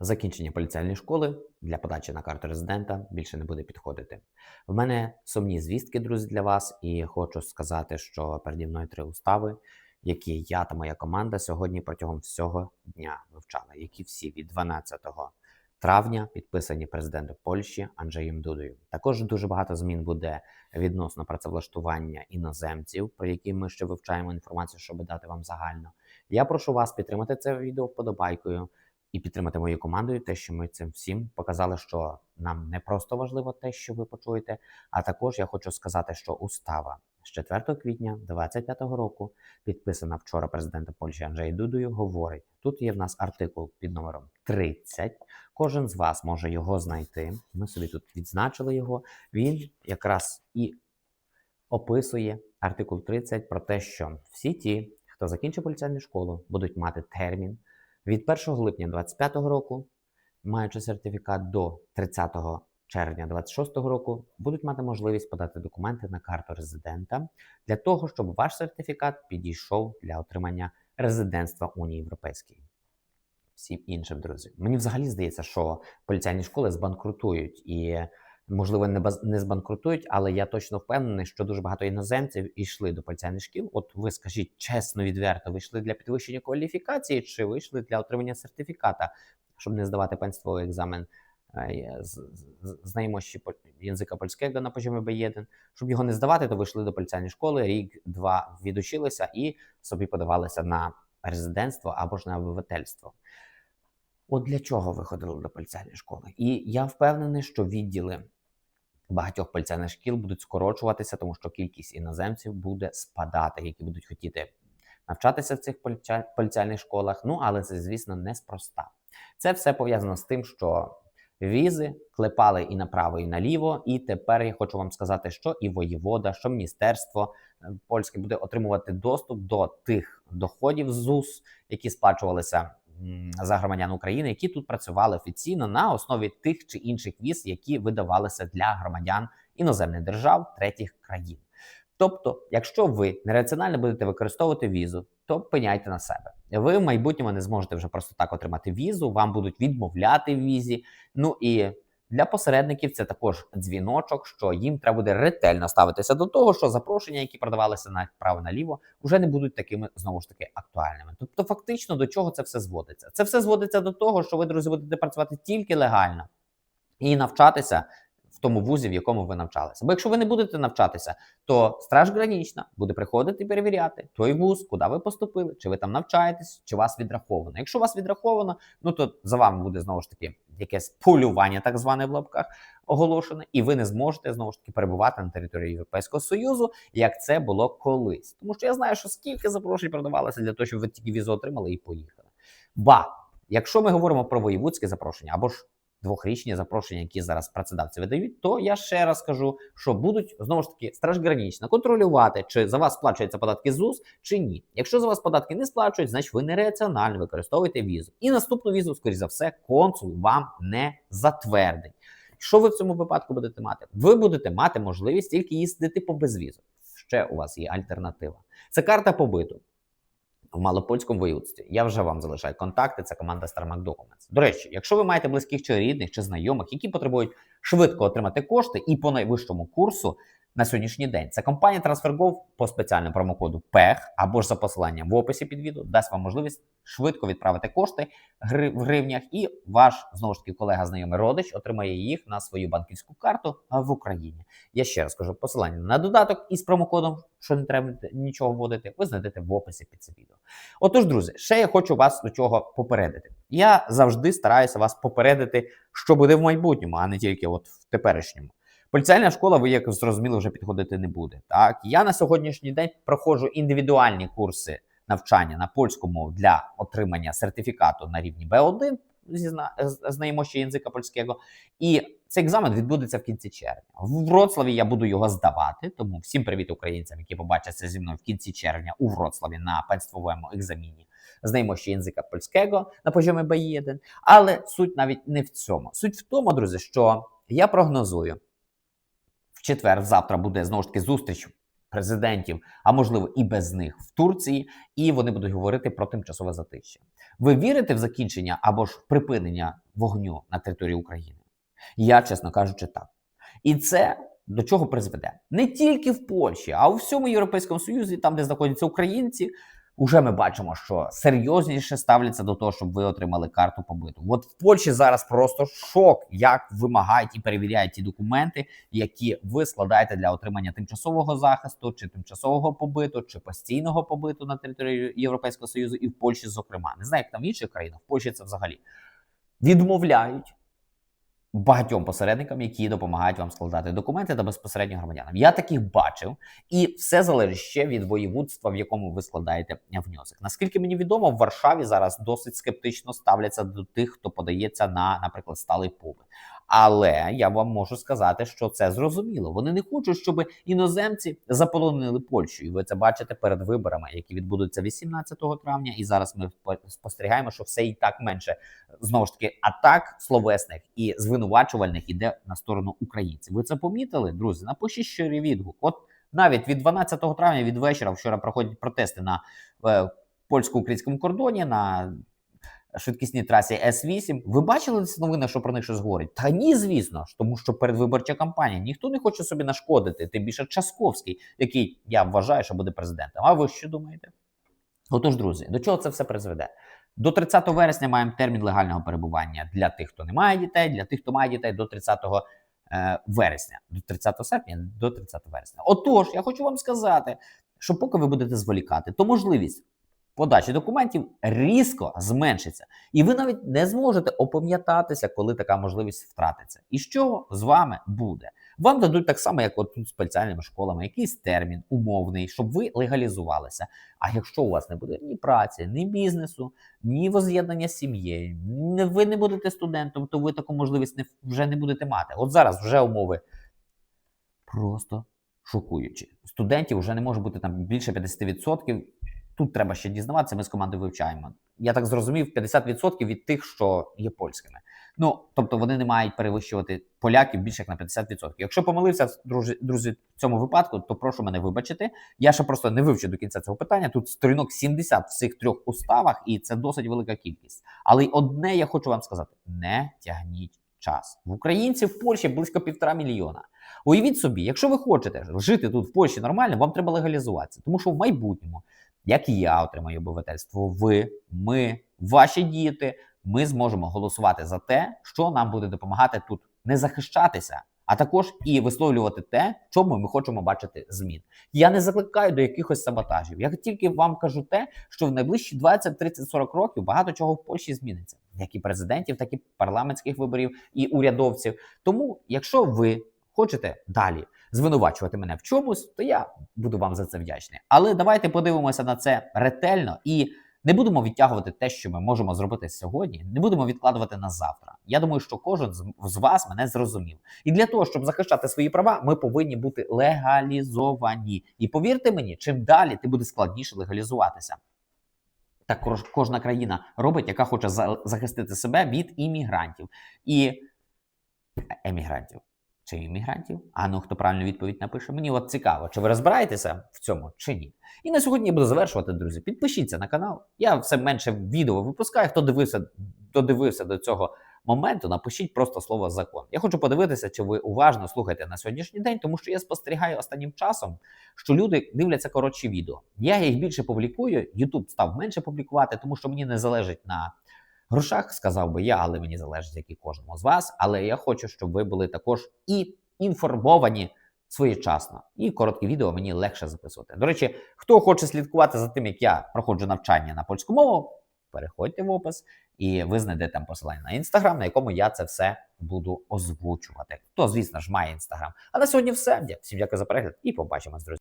Закінчення поліціальної школи для подачі на карту резидента більше не буде підходити. В мене сумні звістки, друзі, для вас, і хочу сказати, що переді мною три устави, які я та моя команда сьогодні протягом всього дня вивчали, які всі від 12 травня підписані президентом Польщі Анджеєм Дудою. Також дуже багато змін буде відносно працевлаштування іноземців, про які ми ще вивчаємо інформацію, щоб дати вам загально. Я прошу вас підтримати це відео вподобайкою і підтримати мою командою, те, що ми цим всім показали, що нам не просто важливо те, що ви почуєте. А також я хочу сказати, що устава з 4 квітня 2025 року, підписана вчора президентом Польщі Анджеєм Дудою, говорить: тут є в нас артикул під номером 30. Кожен з вас може його знайти. Ми собі тут відзначили його. Він якраз і описує артикул 30 про те, що всі ті, хто закінчив поліцейну школу, будуть мати термін від 1 липня 2025 року, маючи сертифікат до 30 червня 2026 року, будуть мати можливість подати документи на карту резидента для того, щоб ваш сертифікат підійшов для отримання резидентства Унії Європейської. Всім іншим, друзі. Мені взагалі здається, що поліцейні школи збанкрутують і, можливо, не баз- не збанкрутують, але я точно впевнений, що дуже багато іноземців йшли до поліцейних шкіл. От ви скажіть чесно, відверто, ви йшли для підвищення кваліфікації чи ви йшли для отримання сертифіката, щоб не здавати пенствовий екзамен е, з, з, з наймощі по- язика польського на поземі B1. Щоб його не здавати, то ви йшли до поліцейної школи, рік-два відучилися і собі подавалися на резидентство або ж на обивательство. От для чого ви ходили до поліцейної школи? І я впевнений, що відділи багатьох поліцейних шкіл будуть скорочуватися, тому що кількість іноземців буде спадати, які будуть хотіти навчатися в цих поліцейних школах. Ну але це, звісно, неспроста. Це все пов'язано з тим, що візи клепали і направо, і наліво. І тепер я хочу вам сказати, що і воєвода, що міністерство е, польське буде отримувати доступ до тих доходів з ЗУС, які сплачувалися за громадян України, які тут працювали офіційно на основі тих чи інших віз, які видавалися для громадян іноземних держав третіх країн. Тобто, якщо ви нераціонально будете використовувати візу, то пеняйте на себе. Ви в майбутньому не зможете вже просто так отримати візу, вам будуть відмовляти в візі. Ну і для посередників це також дзвіночок, що їм треба буде ретельно ставитися до того, що запрошення, які продавалися на право наліво, вже не будуть такими знову ж таки актуальними. Тобто, фактично до чого це все зводиться? Це все зводиться до того, що ви, друзі, будете працювати тільки легально і навчатися тому вузі, в якому ви навчалися. Бо якщо ви не будете навчатися, то страж гранічна буде приходити перевіряти той вуз, куди ви поступили, чи ви там навчаєтесь, чи вас відраховано. Якщо вас відраховано, ну то за вами буде знову ж таки якесь полювання, так зване в лапках, оголошене, і ви не зможете знову ж таки перебувати на території Європейського Союзу, як це було колись. Тому що я знаю, що скільки запрошень продавалося для того, щоб ви тільки візу отримали і поїхали. Ба, якщо ми говоримо про воєвудське запрошення або ж двохрічні запрошення, які зараз працедавці видають, то я ще раз кажу, що будуть знову ж таки стражгранічно контролювати, чи за вас сплачуються податки ЗУС, чи ні. Якщо за вас податки не сплачують, значить ви нераціонально використовуєте візу. І наступну візу, скоріш за все, консул вам не затвердить. Що ви в цьому випадку будете мати? Ви будете мати можливість тільки їздити по безвізу. Ще у вас є альтернатива. Це карта побиту в малопольському воєводстві. Я вже вам залишаю контакти. Це команда StarMac Documents. До речі, якщо ви маєте близьких чи рідних чи знайомих, які потребують швидко отримати кошти і по найвищому курсу на сьогоднішній день, це компанія TransferGo по спеціальному промокоду PEH або ж за посиланням в описі під відео дасть вам можливість швидко відправити кошти в гривнях, і ваш знову ж таки колега, знайомий родич отримає їх на свою банківську карту в Україні. Я ще раз кажу, посилання на додаток із промокодом, що не треба нічого вводити, ви знайдете в описі під це відео. Отож, друзі, ще я хочу вас до чого попередити. Я завжди стараюся вас попередити, що буде в майбутньому, а не тільки от в теперішньому. Поліцейна школа, ви як зрозуміли, вже підходити не буде. Так, я на сьогоднішній день проходжу індивідуальні курси навчання на польську мову для отримання сертифікату на рівні B1 зі знаємо язика польського. І цей екзамен відбудеться в кінці червня. В Вроцлаві я буду його здавати. Тому всім привіт українцям, які побачаться зі мною в кінці червня у Вроцлаві на панствовому екзаміні. Знаємо ще язика польського на поземі B1. Але суть навіть не в цьому. Суть в тому, друзі, що я прогнозую. В четвер, завтра буде знову ж таки зустріч президентів, а можливо і без них в Турції, і вони будуть говорити про тимчасове затища. Ви вірите в закінчення або ж припинення вогню на території України? Я, чесно кажучи, так. І це до чого призведе? Не тільки в Польщі, а у всьому Європейському Союзі, там, де знаходяться українці, Уже ми бачимо, що серйозніше ставляться до того, щоб ви отримали карту побиту. От в Польщі зараз просто шок, як вимагають і перевіряють ті документи, які ви складаєте для отримання тимчасового захисту, чи тимчасового побиту, чи постійного побиту на території Європейського Союзу, і в Польщі, зокрема, не знаю, як там в інших країнах. В Польщі це взагалі відмовляють багатьом посередникам, які допомагають вам складати документи та безпосередньо громадянам. Я таких бачив, і все залежить ще від воєводства, в якому ви складаєте внесок. Наскільки мені відомо, в Варшаві зараз досить скептично ставляться до тих, хто подається на, наприклад, сталий побит. Але я вам можу сказати, що це зрозуміло. Вони не хочуть, щоб іноземці заполонили Польщу, і ви це бачите перед виборами, які відбудуться 18 травня. І зараз ми спостерігаємо, що все і так менше знову ж таки атак словесних і звинувачувальних іде на сторону українців. Ви це помітили, друзі? Напишіть щирий відгук. От навіть від 12 травня від вечора вчора проходять протести на е, польсько-українському кордоні. на швидкісній трасі С8. Ви бачили ці новини, що про них щось говорять? Та ні, звісно ж, тому що передвиборча кампанія ніхто не хоче собі нашкодити, тим більше Часковський, який я вважаю, що буде президентом. А ви що думаєте? Отож, друзі, до чого це все призведе? До 30 вересня маємо термін легального перебування для тих, хто не має дітей, для тих, хто має дітей до 30 е, вересня, до 30 серпня, до 30 вересня. Отож, я хочу вам сказати, що поки ви будете зволікати, то можливість подачі документів різко зменшиться, і ви навіть не зможете опам'ятатися, коли така можливість втратиться. І що з вами буде? Вам дадуть так само, як от тут спеціальними школами, якийсь термін умовний, щоб ви легалізувалися. А якщо у вас не буде ні праці, ні бізнесу, ні воз'єднання з сім'єю, ви не будете студентом, то ви таку можливість не, вже не будете мати. От зараз вже умови просто шокуючі. Студентів вже не може бути там більше 50%. Тут треба ще дізнаватися, ми з командою вивчаємо. Я так зрозумів, 50% від тих, що є польськими. Ну, тобто вони не мають перевищувати поляків більше як на 50%. Якщо помилився, друзі, друзі, в цьому випадку, то прошу мене вибачити. Я ще просто не вивчив до кінця цього питання. Тут сторінок 70 в цих трьох уставах, і це досить велика кількість. Але одне я хочу вам сказати: не тягніть час. В українців в Польщі близько півтора мільйона. Уявіть собі, якщо ви хочете жити тут в Польщі нормально, вам треба легалізуватися, тому що в майбутньому як і я отримаю обивательство, ви, ми, ваші діти, ми зможемо голосувати за те, що нам буде допомагати тут не захищатися, а також і висловлювати те, чому ми хочемо бачити змін. Я не закликаю до якихось саботажів. Я тільки вам кажу те, що в найближчі 20, 30, 40 років багато чого в Польщі зміниться, як і президентів, так і парламентських виборів і урядовців. Тому, якщо ви хочете далі звинувачувати мене в чомусь, то я буду вам за це вдячний. Але давайте подивимося на це ретельно і не будемо відтягувати те, що ми можемо зробити сьогодні. Не будемо відкладувати на завтра. Я думаю, що кожен з вас мене зрозумів. І для того, щоб захищати свої права, ми повинні бути легалізовані. І повірте мені, чим далі, тим буде складніше легалізуватися. Так кожна країна робить, яка хоче захистити себе від іммігрантів і емігрантів чи іммігрантів? А ну хто правильну відповідь напише? Мені от цікаво, чи ви розбираєтеся в цьому чи ні. І на сьогодні я буду завершувати, друзі. Підпишіться на канал. Я все менше відео випускаю. Хто дивився, додивився до цього моменту, напишіть просто слово закон. Я хочу подивитися, чи ви уважно слухаєте на сьогоднішній день, тому що я спостерігаю останнім часом, що люди дивляться коротші відео. Я їх більше публікую, YouTube став менше публікувати, тому що мені не залежить на грошах, сказав би я, але мені залежить, як і кожному з вас. Але я хочу, щоб ви були також і інформовані своєчасно. І короткі відео мені легше записувати. До речі, хто хоче слідкувати за тим, як я проходжу навчання на польську мову, переходьте в опис, і ви знайдете там посилання на інстаграм, на якому я це все буду озвучувати. Хто, звісно ж, має інстаграм. А на сьогодні все. Всім дякую за перегляд і побачимось, друзі.